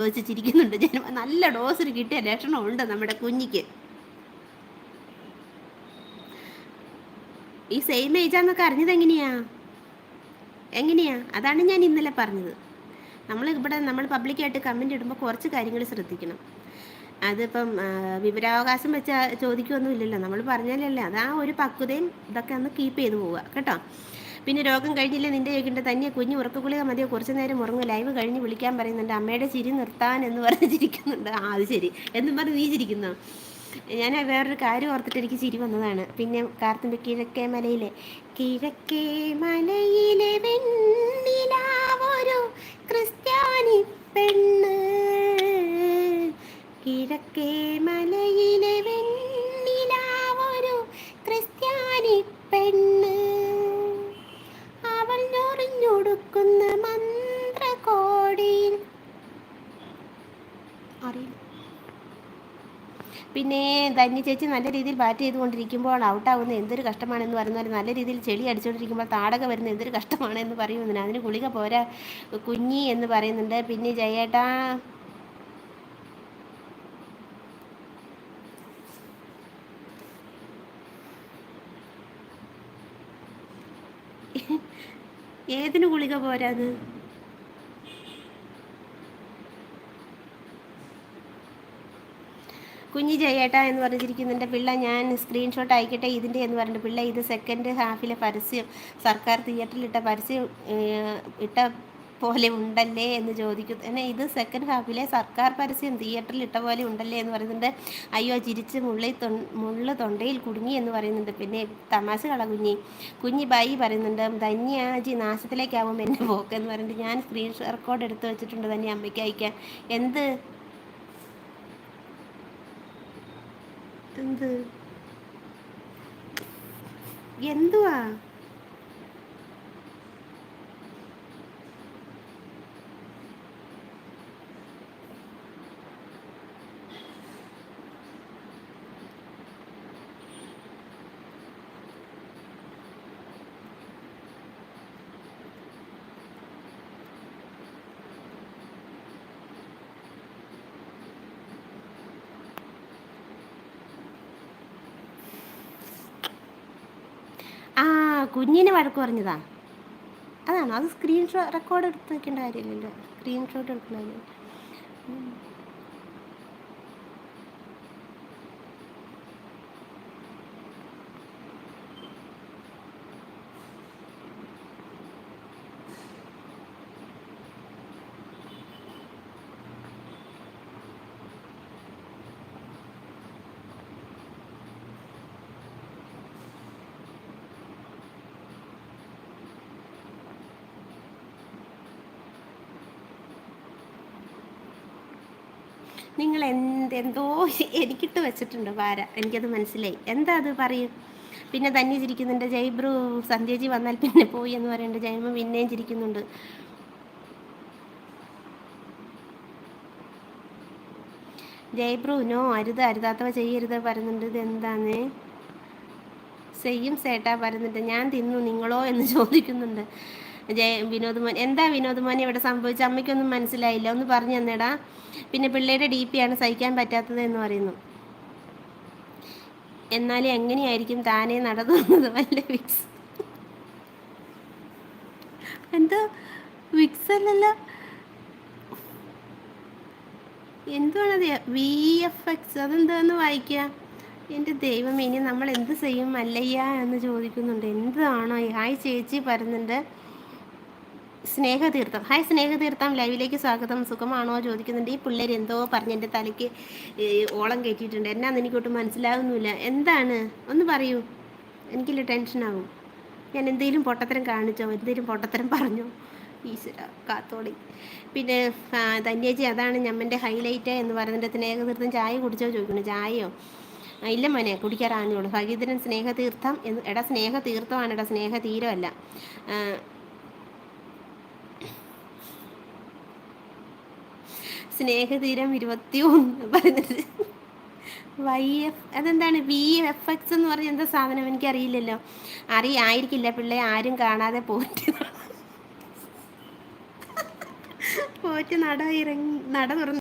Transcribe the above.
ചോദിച്ചിരിക്കുന്നുണ്ട്. ജന്മ നല്ല ഡോസ് കിട്ടിയ ലക്ഷണമുണ്ട് നമ്മുടെ കുഞ്ഞിക്ക്. ഈ സെയിം ഏജാന്നൊക്കെ അറിഞ്ഞത് എങ്ങനെയാ? എങ്ങനെയാ? അതാണ് ഞാൻ ഇന്നലെ പറഞ്ഞത്. നമ്മൾ ഇവിടെ നമ്മൾ പബ്ലിക്കായിട്ട് കമന്റ് ഇടുമ്പോൾ കുറച്ച് കാര്യങ്ങൾ ശ്രദ്ധിക്കണം. അതിപ്പം വിവരാവകാശം വെച്ച് ചോദിക്കുമൊന്നുമില്ലല്ലോ നമ്മൾ പറഞ്ഞാലല്ലേ അത് ആ ഒരു പക്വതയും ഇതൊക്കെ ഒന്ന് കീപ്പ് ചെയ്ത് പോവുക. കേട്ടോ? പിന്നെ രോഗം കഴിഞ്ഞില്ല നിന്റെ ചോദിക്കേണ്ട തന്നെ കുഞ്ഞ് ഉറക്കക്കുളിക മതിയോ? കുറച്ച് നേരം ഉറങ്ങും ലൈവ് കഴിഞ്ഞ് വിളിക്കാൻ പറയുന്നുണ്ട്. അമ്മയുടെ ചിരി നിർത്താൻ എന്ന് പറഞ്ഞിരിക്കുന്നുണ്ട് ആ അത് ശരി. എന്നും പറഞ്ഞ് നീ ചിരിക്കുന്നോ? ഞാൻ വേറൊരു കാര്യം ഓർത്തിട്ട് എനിക്ക് ചിരി വന്നതാണ്. പിന്നെ കാർത്തുമ്പ് കിഴക്കേ മലയിലെ കിഴക്കേ മലയിലെ വെണ്ണിലാവൊരു ക്രിസ്ത്യാനി പെണ്ണ്. കിഴക്കേ മലയിലെ ഞൊറിഞ്ഞൊടുക്കുന്ന മന്ത്രകോടിയിൽ. അറിയില്ല. പിന്നെ ധന്യ ചേച്ചി നല്ല രീതിയിൽ ബാറ്റ് ചെയ്തുകൊണ്ടിരിക്കുമ്പോൾ ഔട്ടാവുന്ന എന്തൊരു കഷ്ടമാണെന്ന് പറയുന്നത് നല്ല രീതിയിൽ ചെളി അടിച്ചുകൊണ്ടിരിക്കുമ്പോൾ താടക വരുന്ന എന്തൊരു കഷ്ടമാണെന്ന് പറയുന്നുണ്ട് അതിന് ഗുളിക പോരാ കുഞ്ഞി എന്ന് പറയുന്നുണ്ട്. പിന്നെ ജയേട്ടാ. ഏതിന് ഗുളിക പോരാത് കുഞ്ഞി ജയേട്ട എന്ന് പറഞ്ഞിരിക്കുന്നുണ്ട് പിള്ള ഞാൻ സ്ക്രീൻഷോട്ട് അയക്കട്ടെ ഇതിന്റെ എന്ന് പറഞ്ഞിട്ട് പിള്ള ഇത് സെക്കൻഡ് ഹാഫിലെ പരസ്യം സർക്കാർ തിയേറ്ററിൽ ഇട്ട പരസ്യം ഇട്ട പോലെ ഉണ്ടല്ലേ എന്ന് ചോദിക്കുന്നു. ഇത് സെക്കൻഡ് ഹാഫിലെ സർക്കാർ പരസ്യം തിയേറ്ററിൽ ഇട്ട പോലെ ഉണ്ടല്ലേ എന്ന് പറയുന്നുണ്ട്. അയ്യോ ചിരിച്ച് മുള്ളി തൊ മുള്ള് തൊണ്ടയിൽ കുടുങ്ങി എന്ന് പറയുന്നുണ്ട്. പിന്നെ തമാശ കള കുഞ്ഞി. കുഞ്ഞി ബൈ പറയുന്നുണ്ട് ധന്യാജി നാശത്തിലേക്കാവും എന്റെ പോക്ക് എന്ന് പറയുന്നുണ്ട്. ഞാൻ സ്ക്രീൻ റെക്കോർഡ് എടുത്ത് വെച്ചിട്ടുണ്ട് തന്നെ അമ്മയ്ക്ക് അയക്കാൻ. എന്ത്? എന്ത്? എന്തുവാ? കുഞ്ഞിനെ വഴക്ക് പറഞ്ഞതാ. അതാണോ? അത് സ്ക്രീൻഷോട്ട് റെക്കോർഡ് എടുത്ത് വെക്കേണ്ട കാര്യമില്ലല്ലോ. സ്ക്രീൻഷോട്ട് എടുക്കുന്ന നിങ്ങൾ എന്തെന്തോ എനിക്കിട്ട് വെച്ചിട്ടുണ്ട് വാര. എനിക്കത് മനസ്സിലായി. എന്താ അത് പറയും? പിന്നെ തന്നെ ചിരിക്കുന്നുണ്ട്. ജയ്ബ്രു സന്ധ്യജി വന്നാൽ പിന്നെ പോയി എന്ന് പറയുന്നുണ്ട് ജയമ പിന്നെയും ചിരിക്കുന്നുണ്ട്. ജയ്ബ്രു നോ അരുത് അരുതാത്തവ ചെയ്യരുത് പറയുന്നുണ്ട്. ഇത് എന്താന്ന് സെയ്യും സേട്ടാ പറയുന്നുണ്ട്. ഞാൻ തിന്നു നിങ്ങളോ എന്ന് ചോദിക്കുന്നുണ്ട്. ജയ എന്താ വിനോദ് ഇവിടെ സംഭവിച്ച അമ്മയ്ക്കൊന്നും മനസ്സിലായില്ല. ഒന്ന് പറഞ്ഞു തന്നേടാ. പിന്നെ പിള്ളേരുടെ ഡി പി ആണ് സഹിക്കാൻ പറ്റാത്തത് എന്ന് പറയുന്നു. എന്നാലും എങ്ങനെയായിരിക്കും താനേ നടന്നത് വല്ല വിക്സ്? എന്തോ വിക്സ് അല്ലല്ലോ. എന്തുവാണത്? വി എഫ് എക്സ് അതെന്താന്ന് വായിക്കുക എന്റെ ദൈവം ഇനി നമ്മൾ എന്ത് ചെയ്യും? അല്ലയ്യ എന്ന് ചോദിക്കുന്നുണ്ട്. എന്താണോ? ഹായ് ചേച്ചി പറയുന്നുണ്ട്. സ്നേഹതീർത്ഥം. ഹായ് സ്നേഹതീർത്ഥം. ലൈവിലേക്ക് സ്വാഗതം. സുഖമാണോ? ചോദിക്കുന്നുണ്ട്. ഈ പിള്ളേർ എന്തോ പറഞ്ഞ് എന്റെ തലയ്ക്ക് ഓളം കയറ്റിയിട്ടുണ്ട്. എന്നാന്ന് എനിക്കൊട്ടും മനസ്സിലാകുന്നില്ല എന്താണ്? ഒന്ന് പറയൂ. എനിക്കില്ല ടെൻഷനാകും ഞാൻ എന്തെങ്കിലും പൊട്ടത്തരം കാണിച്ചോ? എന്തെങ്കിലും പൊട്ടത്തരം പറഞ്ഞോ? ഈശ്വര കാത്തോളി. പിന്നെ ധന്യേജി അതാണ് ഞമ്മന്റെ ഹൈലൈറ്റ് എന്ന് പറയുന്നത്. സ്നേഹതീർത്ഥം ചായ കുടിച്ചോ ചോദിക്കുന്നു ചായയോ? ഇല്ല മോനെ കുടിക്കാറാഞ്ഞോളൂ ഭഗീധരൻ സ്നേഹതീർത്ഥം എന്ന് എടാ സ്നേഹതീർത്ഥമാണ്. എടാ സ്നേഹതീരമല്ല. സ്നേഹതീരം ഇരുപത്തി ഒന്ന് പറയുന്നത് വൈ എഫ് അതെന്താണ്? വി എഫ് എക്സ് എന്ന് പറഞ്ഞ എന്താ സാധനം? എനിക്കറിയില്ലല്ലോ. അറിയില്ലല്ലോ ആയിരിക്കില്ല പിള്ളേ ആരും കാണാതെ പോയിട്ട് തോറ്റ് നട ഇറങ്ങി നട തുറന്നു